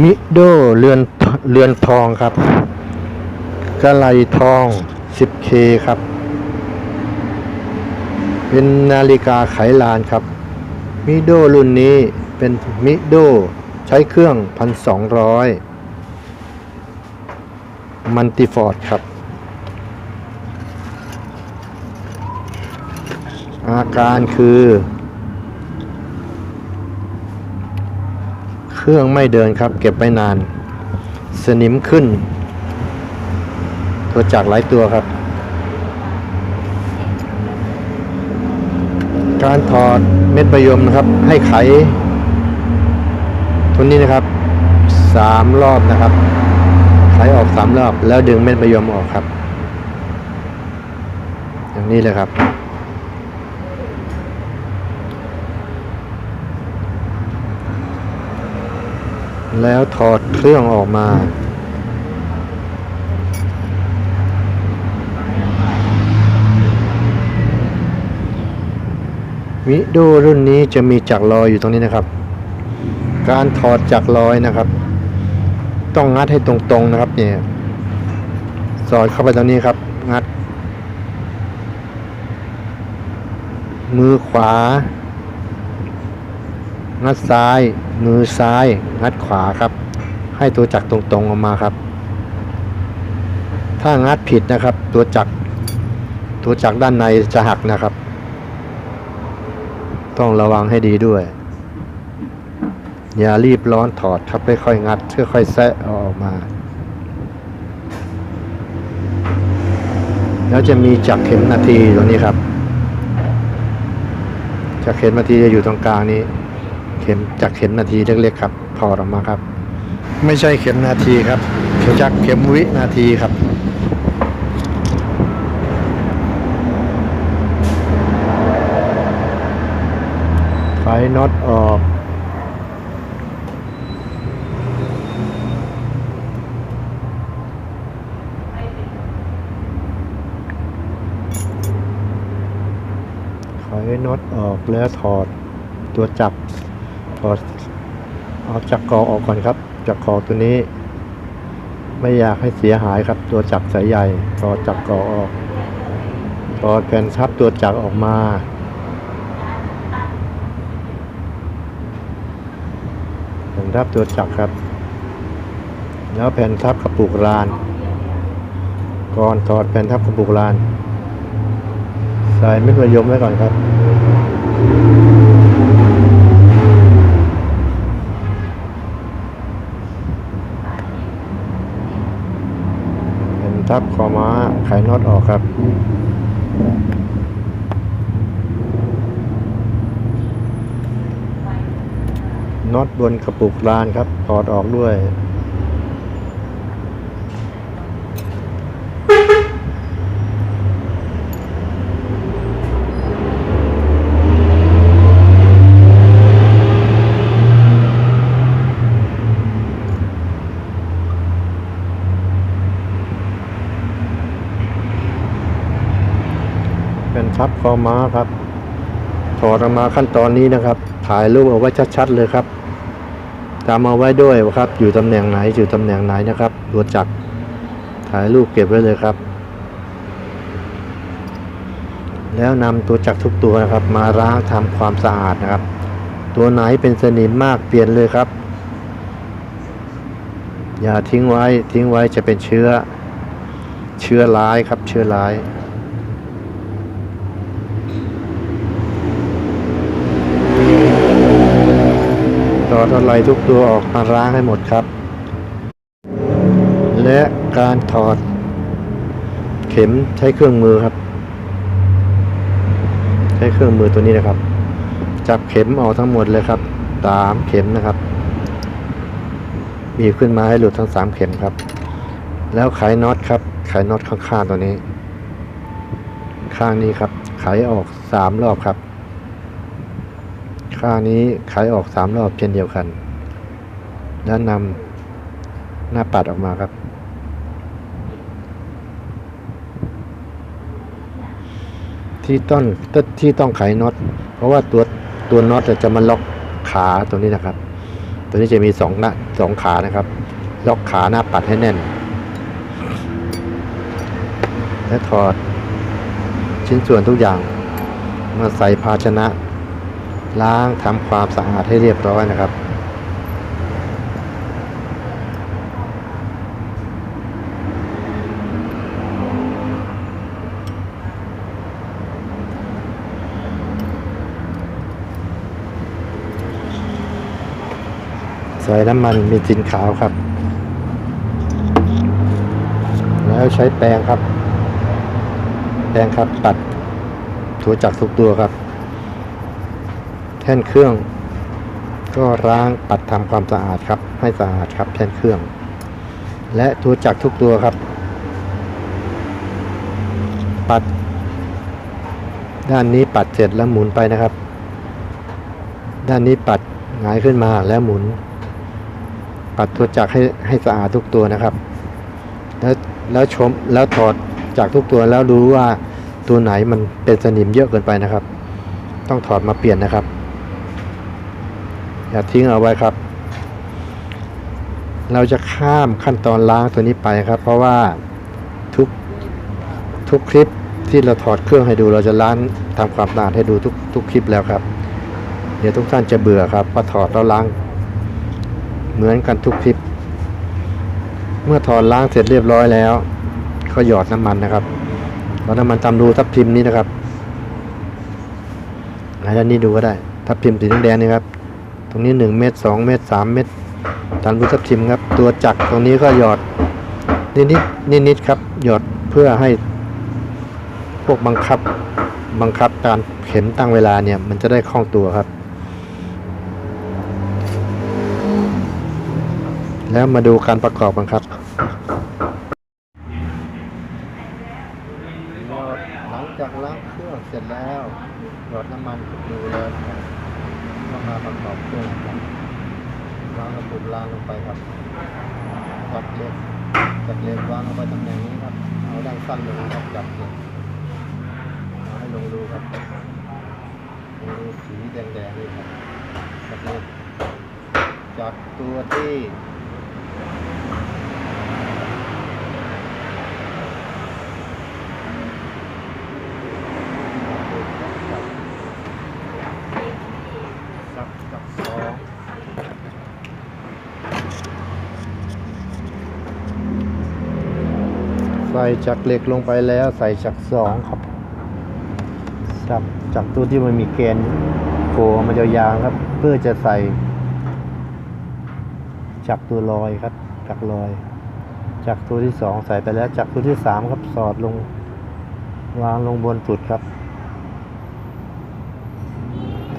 มิโดเรือนเรือนทองครับกะไลทอง 10K ครับ เป็นนาฬิกาไขลานครับ มิโดรุ่นนี้เป็นมิโดใช้เครื่อง 1,200 มันติฟอร์ดครับ อาการคือ เครื่องไม่เดินครับ เก็บไปนาน สนิมขึ้น ตัวจักหลายตัวครับ การถอดเม็ดประยมนะครับ ให้ไขตัวนี้นะครับสามรอบนะครับ ไขออกสามรอบ แล้วดึงเม็ดประยมออกครับ อย่างนี้เลยครับ แล้วถอดเครื่องออกมามิโดรุ่นนี้จะมีจักรลอยอยู่ตรงนี้นะครับ การถอดจักรลอยนะครับ ต้องงัดให้ตรงๆนะครับเนี่ยสอดเข้าไปตรงนี้ครับ งัด มือขวา งัดซ้าย มือซ้าย งัดขวาครับ ให้ตัวจักรตรงๆออกมาครับ ถ้างัดผิดนะครับ ตัวจักรตัวจักรด้านในจะหักนะครับ ต้องระวังให้ดีด้วย อย่ารีบร้อนถอดครับค่อยๆงัดค่อยๆแซะเอาออกมา แล้วจะมีจักรเข็มนาทีตรงนี้ครับจักรเข็มนาทีจะอยู่ตรงกลางนี้ เข็มจักเข็มนาทีเล็กๆครับถอดออกมาครับ ไม่ใช่เข็มนาทีครับจักเข็มวินาทีครับไฟน็อตออกไฟน็อตออกแล้วถอดตัวจับ ถอดเอาจักรกอออกก่อนครับ จักรกอตัวนี้ ไม่อยากให้เสียหายครับ ตัวจักรสายใหญ่ถอดจักรกอออกถอดแผ่นทับตัวจักรออกมาแผ่นทับตัวจักรครับ แล้วแผ่นทับกระปุกราน ก่อนถอดแผ่นทับกระปุกราน ใส่เม็ดมะยมไว้ก่อนครับ แผ่น ทับคอม้าไขน็อตออกครับ น็อตบนกระปุกลานครับถอดออกด้วย คอม้าครับ ถอดออกมาขั้นตอนนี้นะครับ ถ่ายรูปเอาไว้ชัดๆเลยครับจำเอาไว้ด้วยครับ อยู่ตำแหน่งไหนอยู่ตำแหน่งไหนนะครับตัวจักรถ่ายรูปเก็บไว้เลยครับ แล้วนำตัวจักรทุกตัวนะครับ มาล้างทำความสะอาดนะครับ ตัวไหนเป็นสนิมมากเปลี่ยนเลยครับ อย่าทิ้งไว้ทิ้งไว้จะเป็นเชื้อ เชื้อร้ายครับเชื้อร้าย อดอะไรทุกตัวออกมาล้างให้หมดครับ และการถอด เข็มใช้เครื่องมือครับ ใช้เครื่องมือตัวนี้นะครับ จับเข็มออกทั้งหมดเลยครับสามเข็มนะครับบีบขึ้นมาให้หลุดทั้งสามเข็มครับ แล้วไขน็อตครับ ไขน็อตข้างๆตัวนี้ ข้างนี้ครับ ไขออกสามรอบครับ ข้างนี้ไขออกสามรอบเช่นเดียวกันแล้วนนำหน้าปัดออกมาครับ ที่ต้องที่ต้องไขน็อต เพราะว่าตัวตัวน็อตจะมาล็อกขาตรงนี้นะครับ ตัวนี้จะมีสองหน้าสองขานะครับ ล็อกขาหน้าปัดให้แน่น และถอดชิ้นส่วนทุกอย่างมาใส่ภาชนะ ล้างทำความสะอาดให้เรียบร้อยนะครับ ใส่น้ำมันมีสินขาวครับ แล้วใช้แปรงครับ แปรงครับปัดถูจักทุกตัวครับ แท่นเครื่อง ก็ล้างปัดทำความสะอาดครับ ให้สะอาดครับแท่นเครื่อง และถูจักรทุกตัวครับ ปัด ด้านนี้ปัดเสร็จแล้วหมุนไปนะครับ ด้านนี้ปัดหงายขึ้นมาแล้วหมุน ปัดตัวจักรให้ให้สะอาดทุกตัวนะครับ แล้วแล้วชมแล้วถอดจากทุกตัวแล้วดูว่าตัวไหนมันเป็นสนิมเยอะเกินไปนะครับ ต้องถอดมาเปลี่ยนนะครับ อย่าทิ้งเอาไว้ครับ เราจะข้ามขั้นตอนล้างตัวนี้ไปครับ เพราะว่าทุกทุกคลิปที่เราถอดเครื่องให้ดู เราจะล้างทำความสะอาดให้ดูทุกทุกคลิปแล้วครับ เดี๋ยวทุกท่านจะเบื่อครับว่าถอดแล้วล้าง เหมือนกันทุกคลิป เมื่อถอดล้างเสร็จเรียบร้อยแล้วก็หยอดน้ำมันนะครับหยอดน้ำมันตามรูทับทิมนี้นะครับไหนด้านนี้ดูก็ได้ ทับทิมสีแดงๆนี่ครับ ตรงนี้หนึ่งเมตรสองเมตรสามเมตรตามรูทับทิมครับ ตัวจักรตรงนี้ก็หยอดนิดๆนิดครับ หยอดเพื่อให้พวกบังคับบังคับการเข็มตั้งเวลาเนี่ย มันจะได้คล่องตัวครับ แล้วมาดูการประกอบกันครับหลังจากล้างเครื่องเสร็จแล้วหยอดน้ำมันดูแล้ว นะครับก็มาประกอบเครื่องครับวางระปุกล้างลงไปครับจับเล็บจับเล็บวางลงไปตำแหน่งนี้ครับ เอาด้านสั้นลงครับจับเล็บเอาให้ลงรูครับดูสีแดงๆนี่ครับจับเล็บจากตัวที่ จับจับสอง ใส่จักรเหล็กลงไปแล้วใส่จักรสองครับ จับจักรตัวที่มันมีเกณฑ์โผล่มันยาวๆครับ เพื่อจะใส่ จักรตัวลอยครับ จักรลอย จักรตัวที่สองใส่ไปแล้ว จักรตัวที่สามครับสอดลง วางลงบนสุดครับ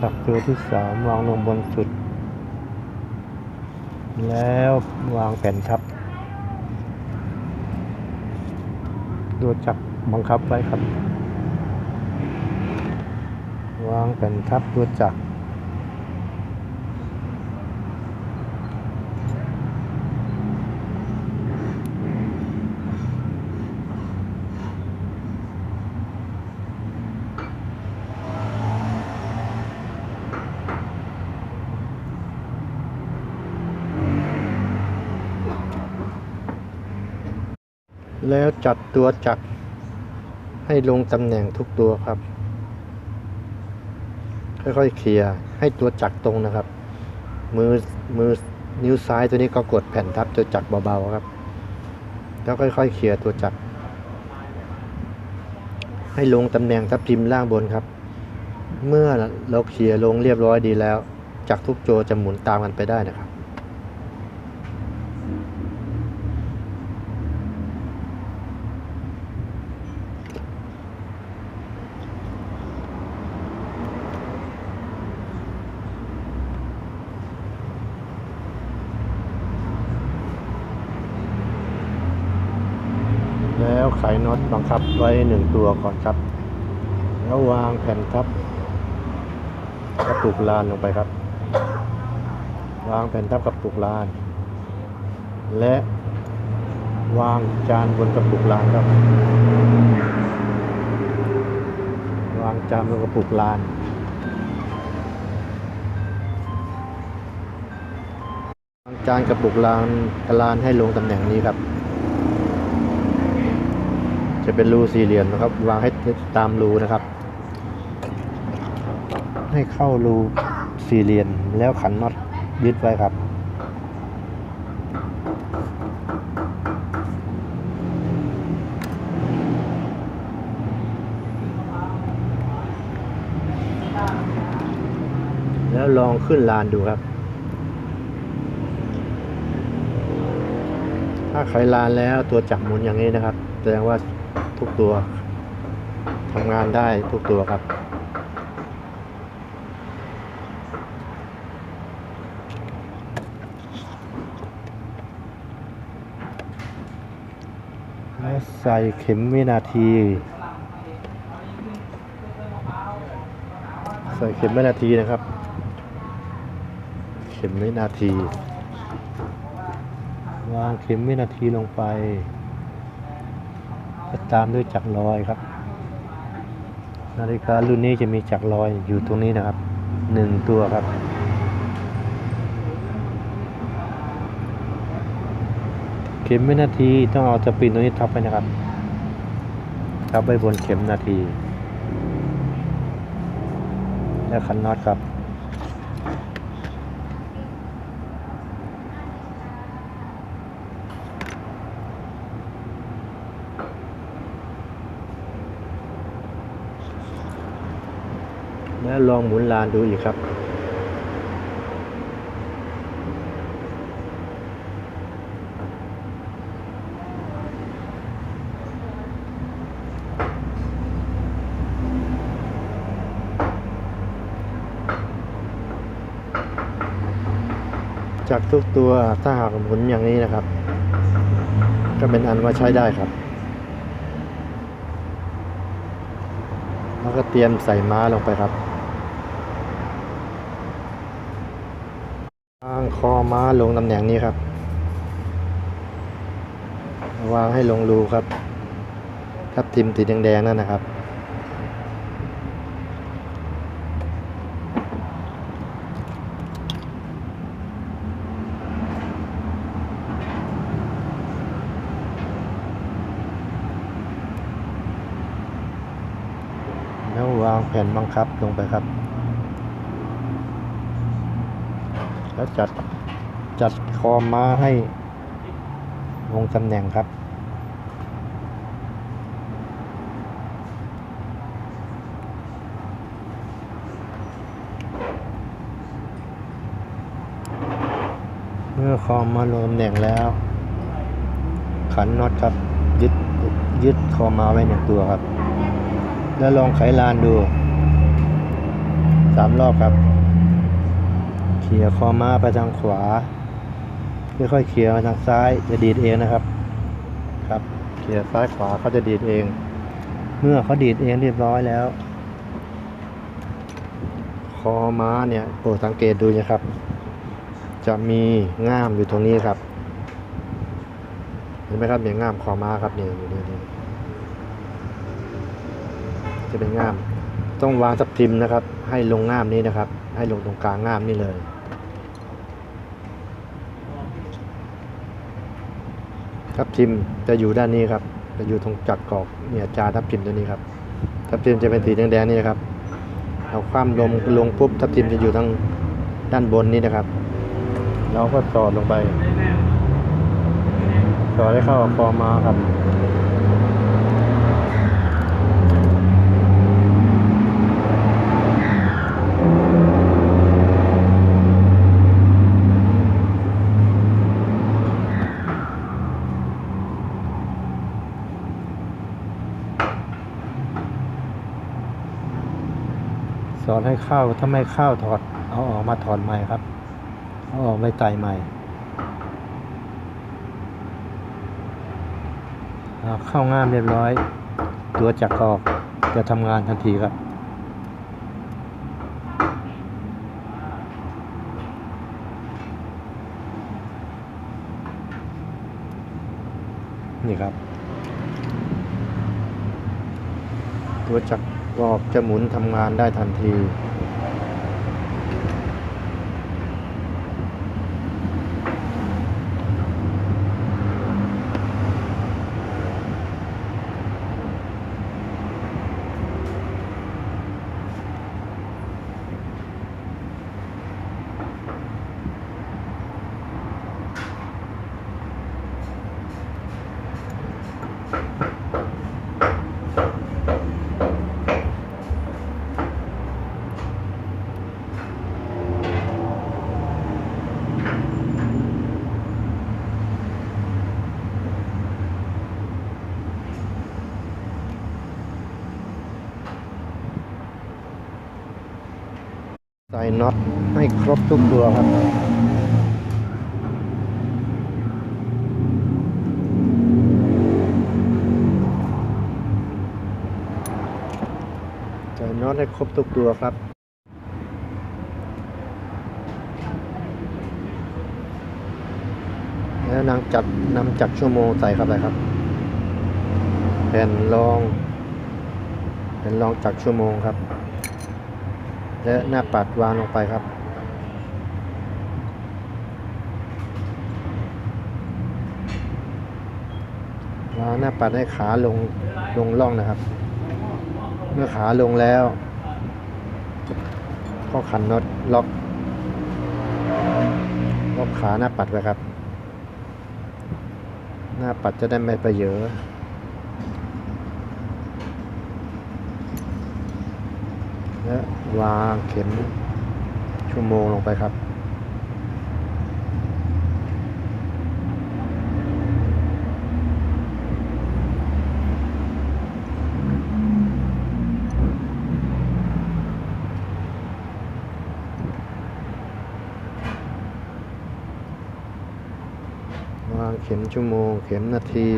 จับตัวที่สามวางลงบนสุด แล้ววางแผ่นทับ ตัวจับบังคับไว้ครับ วางแผ่นทับตัวจัก แล้วจัดตัวจักรให้ลงตำแหน่งทุกตัวครับ ค่อยๆเคลียร์ให้ตัวจักรตรงนะครับ มือมือนิ้วซ้ายตัวนี้ก็กดแผ่นทับตัวจักรเบาๆครับ แล้วค่อยๆเคลียร์ตัวจักรให้ลงตำแหน่งทับทิมล่างบนครับ เมื่อเราเคลียร์ลงเรียบร้อยดีแล้วจักรทุกโจจะหมุนตามกันไปได้นะครับ แล้วไขน็อตบังคับไว้หนึ่งตัวก่อนครับ แล้ววางแผ่นทับกระปุกลานลงไปครับ วางแผ่นทับกระปุกลาน และวางจานบนกระปุกลานครับ วางจานบนกระปุกลานจานกระปุกลานกระลานให้ลงตำแหน่งนี้ครับ จะเป็นรูสี่เหลี่ยมนะครับ วางให้ตามรูนะครับ ให้เข้ารูสี่เหลี่ยมแล้วขันน็อตยึดไว้ครับแล้วลองขึ้นลานดูครับ ถ้าใครลานแล้วตัวจับหมุนอย่างนี้นะครับ แสดงว่า ทุกตัวทำงานได้ทุกตัวครับแล้วใส่เข็มวินาที ใส่เข็มวินาทีนะครับ เข็มวินาที วางเข็มวินาทีลงไป ตามด้วยจักรลอยครับ นาฬิการุ่นนี้จะมีจักรลอยอยู่ตรงนี้นะครับหนึ่งตัวครับเข็มวินาทีต้องเอาสปรินตัวนี้ทับไปนะครับ ทับไปบนเข็มนาที และคันน็อตครับ แล้วลองหมุนลานดูอีกครับ จากทุกตัวถ้าหากหมุนอย่างนี้นะครับ ก็เป็นอันว่าใช้ได้ครับแล้วก็เตรียมใส่ม้าลงไปครับางคอม้าลงตำแหน่งนี้ครับ วางให้ลงรูครับทับทิมสีแดงๆนั่นนะครับ แล้ววางแผ่นบังคับลงไปครับ แล้วจัดจัดคอม้าให้ลงตำแหน่งครับ เมื่อคอมาลงตำแหน่งแล้ว ขันน็อตครับยึดยึดคอมาไว้หนึ่งตัวครับ แล้วลองไขลานดูสามรอบครับ ขี่ยคอม้าไปทางขวาค่อยๆเขี่ยมาทางซ้ายจะดีดเองนะครับ ครับเขี่ยซ้ายขวาเขาจะดีดเอง เมื่อเขาดีดเองเรียบร้อยแล้ว คอม้าเนี่ยโปรดสังเกตดูนะครับ จะมีง่ามอยู่ตรงนี้ครับเห็นไหมครับเนี่ยง่ามคอม้าครับเนี่ยอยู่นี่นี่จะเป็นง่าม ต้องวางทับทิมนะครับ ให้ลงง่ามนี้นะครับ ให้ลงตรงกลางง่ามนี่เลย ทับทิมจะอยู่ด้านนี้ครับ จะอยู่ตรงจักรกอกเนี่ยจาทับทิมตัวนี้ครับ ทับทิมจะเป็นสีแดงๆนี่นะครับเอาความลมลงปุ๊บทับทิมจะอยู่ทางด้านบนนี้นะครับ เราก็สอดลงไปสอดให้เข้ากับคอมาครับ ให้เข้าถ้าไม่เข้าถอด เอาออกมาถอดใหม่ครับ เอาออกไปใส่ใหม่อ่าเข้าง่ามเรียบร้อย ตัวจักรกอกจะทำงานทันทีครับนี่ครับ ตัวจักร กอกจะหมุนทำงานได้ทันที น็อตให้ครบทุกตัวครับใส่น็อตให้ครบทุกตัวครับแล้วนำจัดนำจักรชั่วโมงใส่เข้าไปครับ แผ่นรอง แผ่นรองจักรชั่วโมงครับ และหน้าปัดวางลงไปครับ วางหน้าปัดให้ขาลงลงล่องนะครับ เมื่อขาลงแล้ว ก็ขันน็อตล็อกล็อกขาหน้าปัดไว้ครับ หน้าปัดจะได้ไม่ไปเยอะ และวางเข็มชั่วโมงลงไปครับ วางเข็มชั่วโมง เข็มนาที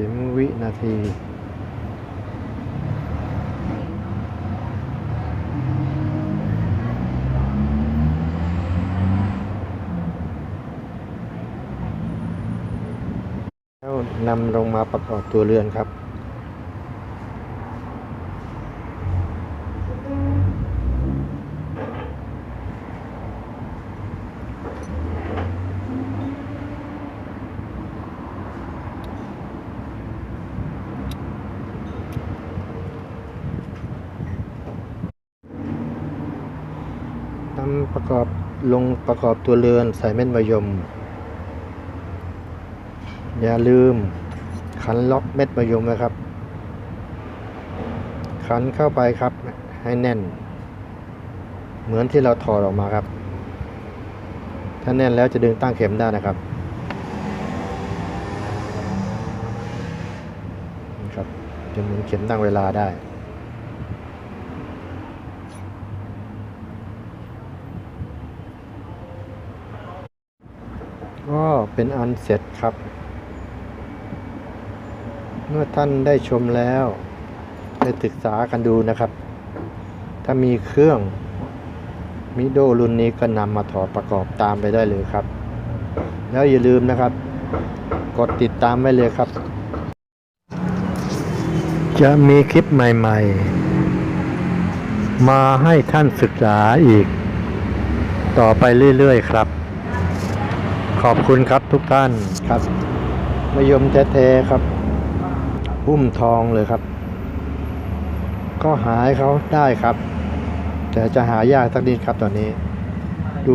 เข็มวินาที แล้วนำลงมาประกอบตัวเรือนครับ นำ ประกอบลงประกอบตัวเรือนใส่เม็ดมะยม อย่าลืมขันล็อกเม็ดมะยมนะครับ ขันเข้าไปครับให้แน่น เหมือนที่เราถอดออกมาครับ ถ้าแน่นแล้วจะดึงตั้งเข็มได้นะครับนะครับจะหมุนเข็มตั้งเวลาได้ ก็เป็นอันเสร็จครับ เมื่อท่านได้ชมแล้วได้ศึกษากันดูนะครับ ถ้ามีเครื่องมิโดรุ่นนี้ก็นำมาถอดประกอบตามไปได้เลยครับ แล้วอย่าลืมนะครับ กดติดตามไว้เลยครับ จะมีคลิปใหม่ ๆ มาให้ท่านศึกษาอีก ต่อไปเรื่อย ๆ ครับ ขอบคุณครับทุกท่านครับมะยมแท้ๆครับหุ้มทองเลยครับ ก็หายเขาได้ครับ แต่จะหายากสักนิดครับตอนนี้ ดู